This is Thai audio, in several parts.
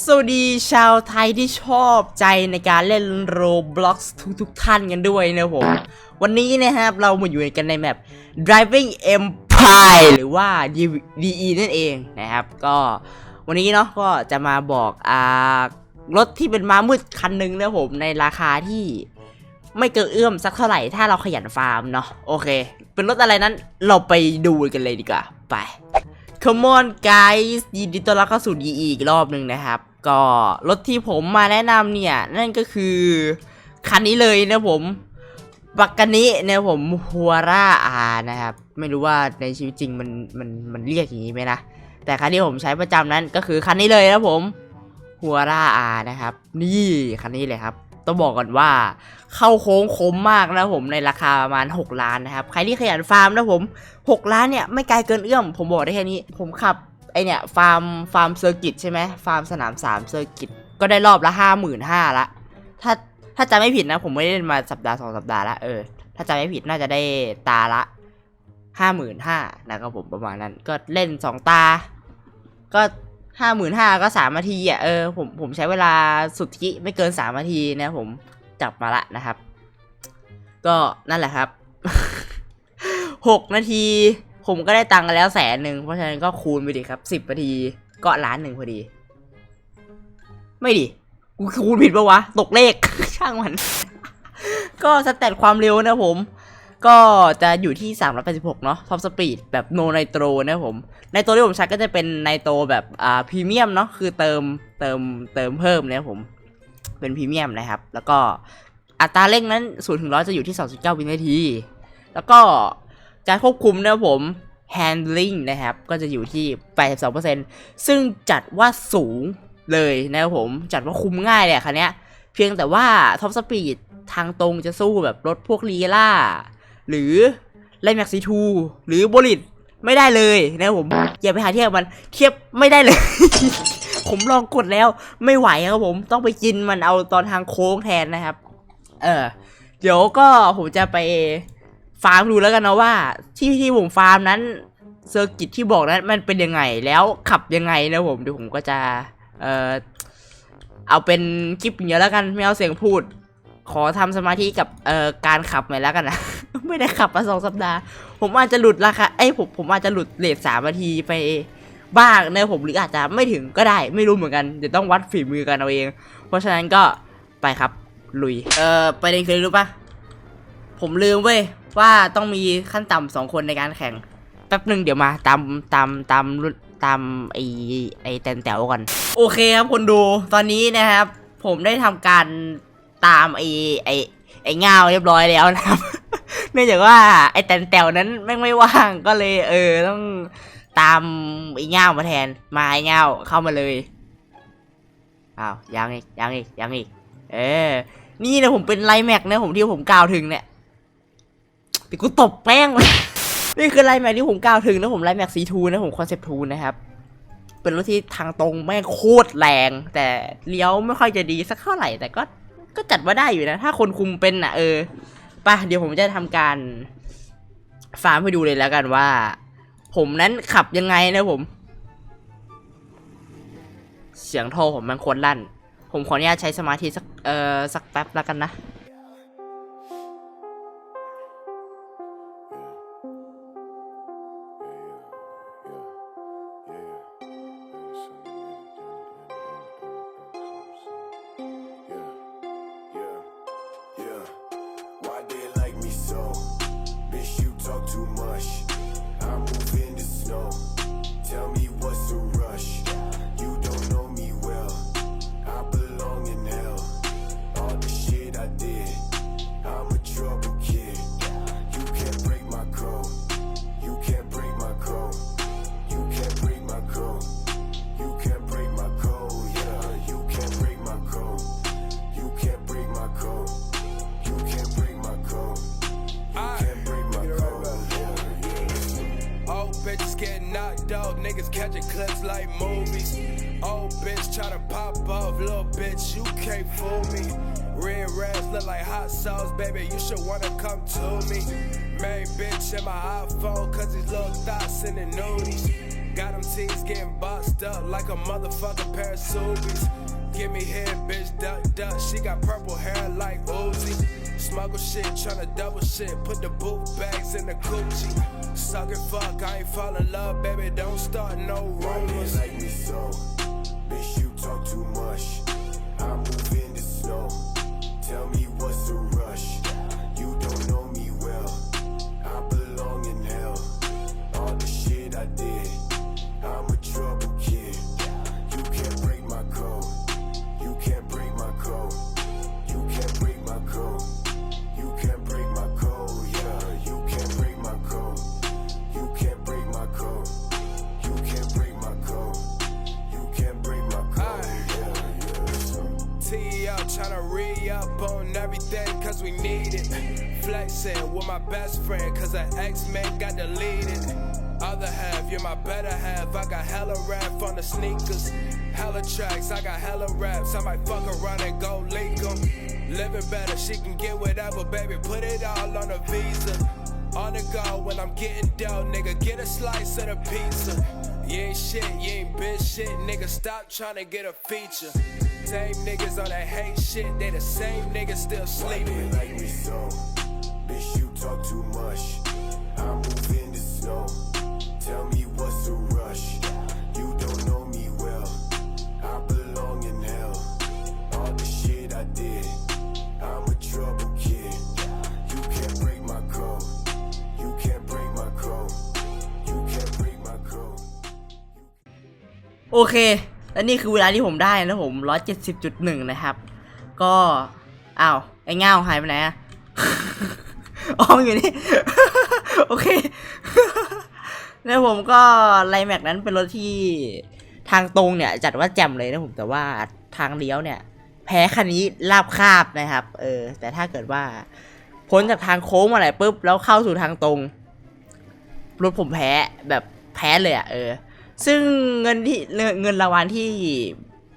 สวัสดีชาวไทยที่ชอบใจในการเล่น Roblox ทุกทุกๆท่านกันด้วยนะผม วันนี้นะครับเรามาอยู่กันในแมป Driving Empire หรือว่า DE นั่นเองนะครับ ก็วันนี้เนาะก็จะมาบอกอ่ารถที่เป็นม้ามืดคันหนึ่งนะผมในราคาที่ไม่เกินเอื้อมสักเท่าไหร่ถ้าเราขยันฟาร์มเนาะโอเค เป็นรถอะไรนั้นเราไปดูกันเลยดีกว่า ไป Come on guys ยินดีต้อนรับเข้าสู่ DE อีกรอบหนึ่งนะครับ ก็รถที่ผมมาแนะนำเนี่ย นั่นก็คือ คันนี้เลยนะผมปักกานินี่ยผมฮัวร่าอานะครับ ไม่รู้ว่าในชีวิตจริงมันมันมันเรียกอย่างนี้ไหมนะ แต่คันที่ผมใช้ประจำนั้นก็คือคันนี้เลยนะผมฮัวร่าอานะครับ นี่คันนี้เลยครับ ต้องบอกก่อนว่า เข้าโค้งคมมากนะผมในราคาประมาณ 6 ล้านนะครับ ใครที่ขยันฟาร์มนะผม 6 ล้านเนี่ยไม่ไกลเกินเอื้อม ผมบอกได้แค่นี้ ผมขับไอเนี่ยฟาร์มฟาร์มเซอร์กิตใช่ไหมฟาร์มสนาม3เซอร์กิตก็ได้รอบละห้าหมื่นห้าละ ถ้าถ้าจำไม่ผิดนะ ผมไม่ได้เล่นมาสัปดาห์สองสัปดาห์ละเออ ถ้าจำไม่ผิดน่าจะได้ตาละห้าหมื่นห้านะครับผมประมาณนั้น ก็เล่นสองตา ก็ ห้าหมื่นห้าก็สามนาทีอะเออผมผมใช้เวลาสุทธิไม่เกินสามนาทีนะผมจับมาละนะครับ ก็นั่นแหละครับหกนาที ผมก็ได้ตังค์แล้วแสนหนึ่งเพราะฉะนั้นก็คูณไปดิครับสิบนาทีก็ล้านหนึ่งพอดี ไม่ดิกูคูณผิดปะวะ ตกเลข ช่างมัน ก็สแตทความเร็วนะผม ก็จะอยู่ที่ 386 เนาะท็อปสปีดแบบโนไนโตรนะผมในตัวที่ผมใช้ก็จะเป็นไนโตรแบบอ่าพรีเมียมเนาะคือเติมเติมเติมเพิ่มนี่ยผมเป็นพรีเมียมนะครับ แล้วก็อัตราเร่งนั้น0ถึง100จะอยู่ที่ 2.9 วินาที แล้วก็การควบคุมนะผม handling นะครับ ก็จะอยู่ที่ 82%ซึ่งจัดว่าสูงเลยนะครับผมจัดว่าคุมง่ายเลยคันนี้เพียงแต่ว่าท็อปสปีดทางตรงจะสู้แบบรถพวกลีล่า หรือไลแม็กซีทูหรือบลิดไม่ได้เลยนะผมอย่าไปหาเทียบกับมันเทียบไม่ได้เลย ผมลองกดแล้วไม่ไหวครับผมต้องไปกินมันเอาตอนทางโค้งแทนนะครับ เออเดี๋ยวก็ผมจะไปฟาร์มดูแล้วกันนะว่า ที่ที่ผมฟาร์มนั้นเซอร์กิตที่บอกนั้นมันเป็นยังไงแล้วขับยังไงนะผมเดี๋ยวผมก็จะเออเอาเป็นคลิปอย่างเดียวแล้วกันไม่เอาเสียงพูด ขอทำสมาธิกับเอ่อการขับหน่อยแล้วกันนะ ไม่ได้ขับมาสองสัปดาห์ ผมอาจจะหลุดราคาเอ้ยผมผมอาจจะหลุดเลทสามนาทีไปบ้างนะผมหรืออาจจะไม่ถึงก็ได้ไม่รู้เหมือนกันเดี๋ยวต้องวัดฝีมือกันเอาเอง เพราะฉะนั้นก็ไปครับลุย เออประเด็นคือรู้ปะผมลืมเว้ยว่าต้องมีขั้นต่ำสองคนในการแข่งแป๊บหนึ่งเดี๋ยวมาตามตามตามตามไอไอแตนแต๋วก่อน โอเคครับคนดูตอนนี้นะครับ ผมได้ทำการตามไอไอไอเงาเรียบร้อยแล้วนะครับ เนื่องจากว่าไอแตนแต๋วนั้นแม่งไม่ว่างก็เลย เออต้องตามไอเงามาแทน มาไอเงาเข้ามาเลยอ้าวยังอีกยังอีกยังอีก เออ นี่นะผมเป็นไลแม็กนะผมที่ผมกล่าวถึงเนี่ยแต่กูตบแป้งเลยนี่คือไลแม็กที่ผมกล่าวถึงนะผมไลแม็กซีทูนะผมคอนเซปต์ทูนะครับเป็นรถที่ทางตรงแม่งโคตรแรง แต่เลี้ยวไม่ค่อยจะดีสักเท่าไหร่ แต่ก็ก็จัดว่าได้อยู่นะ ถ้าคนคุมเป็นอะเออ ปะเดี๋ยวผมจะทำการฟาร์มให้ดูเลยแล้วกันว่า ผมนั้นขับยังไงนะผม เสียงโทรผมมันควรลั่น ผมขออนุญาตใช้สมาธิสักเอ่อสักแป๊บแล้วกันนะ knocked out, niggas catching clips like movies. Old bitch try to pop off, little bitch, you can't fool me. Red rags look like hot sauce, baby, you should wanna come to me. Main bitch in my iPhone, cause these little thoughts in the nudies. Got them teens getting boxed up like a motherfucking pair of Subies. Give me head, bitch, duck, duck. She got purple hair like Uzi. Smuggle shit, tryna double shit. Put the boot bags in the coochie. Suck it, fuck, I ain't fall in love, baby. Don't start no rumors. like me so? Bitch, you talk too much. I move in the snow. Tell me what's the up, tryna re up on everything, cause we need it. Flexing with my best friend, cause her ex man got deleted. Other half, you're my better half. I got hella rap on the sneakers. Hella tracks, I got hella raps. I might fuck around and go leak 'em. Living better, she can get whatever, baby. Put it all on a visa. On the go when I'm getting dough, nigga. Get a slice of the pizza. You ain't shit, you ain't bitch shit, nigga. Stop trying to get a feature. Same niggas on that hate shit, they the same niggas still sleeping. Like me so, bitch, you talk too much. I move in the snow. Tell me what's the rush. You don't know me well. I belong in hell. All the shit I did, I'm a trouble kid. You can't break my code. You can't break my code. You can't break my code. Okay. และนี่คือเวลาที่ผมได้นะผม170.1นะครับ ก็อ้าวไอ้เง่าหายไปไหนอะอ๋ออยู่นี่ โอเค แล้วผมก็ไลแม็กนั้นเป็นรถที่ทางตรงเนี่ย จัดว่าแจ่มเลยนะผมแต่ว่าทางเลี้ยวเนี่ย แพ้คันนี้ลาบคาบนะครับ เออ แต่ถ้าเกิดว่าพ้นจากทางโค้งมาไหนปุ๊บแล้วเข้าสู่ทางตรงรถผมแพ้แบบแพ้เลยอะ่ะเออ ซึ่งเงินที่เงินรางวัลที่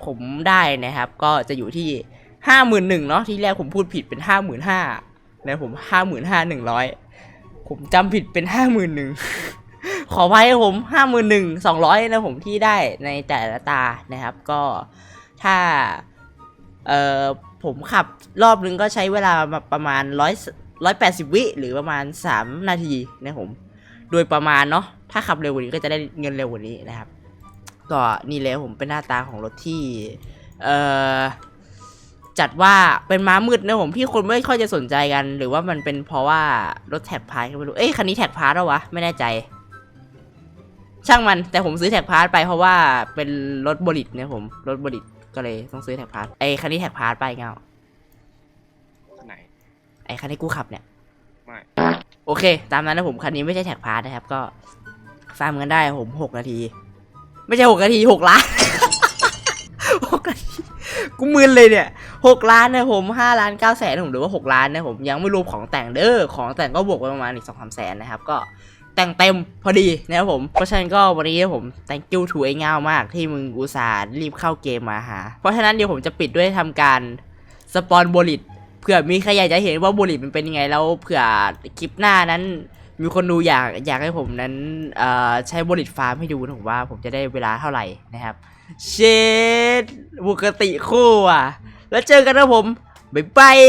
ผมได้นะครับ ก็จะอยู่ที่ห้าหมื่นหนึ่งเนาะที่แรกผมพูดผิดเป็นห้าหมื่นห้านะผมห้าหมื่นห้าหนึ่งร้อยผมจำผิดเป็นห้าหมื่นหนึ่งขออภัยผมห้าหมื่นหนึ่งสองร้อยนะผมที่ได้ในแต่ละตานะครับ ก็ถ้าเอ่อผมขับรอบนึงก็ใช้เวลาประมาณร้อยร้อยแปดสิบวิหรือประมาณสามนาทีนะผม โดยประมาณเนาะ ถ้าขับเร็วกว่านี้ก็จะได้เงินเร็วกว่านี้นะครับ ก็นี่เลยผมเป็นหน้าตาของรถที่ เอ่อจัดว่าเป็นม้ามืดนะผมที่คนไม่ค่อยจะสนใจกัน หรือว่ามันเป็นเพราะว่ารถแท็กพาร์ทก็ไม่รู้เอ้ยคันนี้แท็กพาร์ทหรอวะไม่แน่ใจ ช่างมันแต่ผมซื้อแท็กพาร์ทไปเพราะว่าเป็นรถบริดเนี่ยผมรถบริดก็เลยต้องซื้อแท็กพาร์ทไอ้คันนี้แท็กพาร์ทไปเงาไหนไอ้คันที่กูขับเนี่ยไม่โอเค ตามนั้นนะผมคันนี้ไม่ใช่แท็กพาร์ทนะครับก็ ฟาร์มกันได้ผมหกนาที ไม่ใช่หกนาทีหกล้านหกนาทีกูมึนเลยเนี่ยหกล้านนะผมห้าล้านเก้าแสนผมหรือว่าหกล้านนะผมยังไม่รวมของแต่งเด้อของแต่งก็บวกไปประมาณอีกสองสามแสนนะครับก็แต่งเต็มพอดีนะครับผม เพราะฉะนั้นก็วันนี้ผม thank you to ไอ้เงามากที่มึงอุตส่าห์รีบเข้าเกมมาหา เพราะฉะนั้นเดี๋ยวผมจะปิดด้วยทำการสปอนบริดเผื่อมีใครอยากจะเห็นว่าบุหรี่มันเป็นยังไงแล้วเผื่อคลิปหน้านั้น มีคนดูอยากอยากให้ผมนั้นใช้บริตฟาร์มให้ดูนะผมว่าผมจะได้เวลาเท่าไหร่นะครับเชดปกติคู่อะ แล้วเจอกันนะผม บ๊ายบาย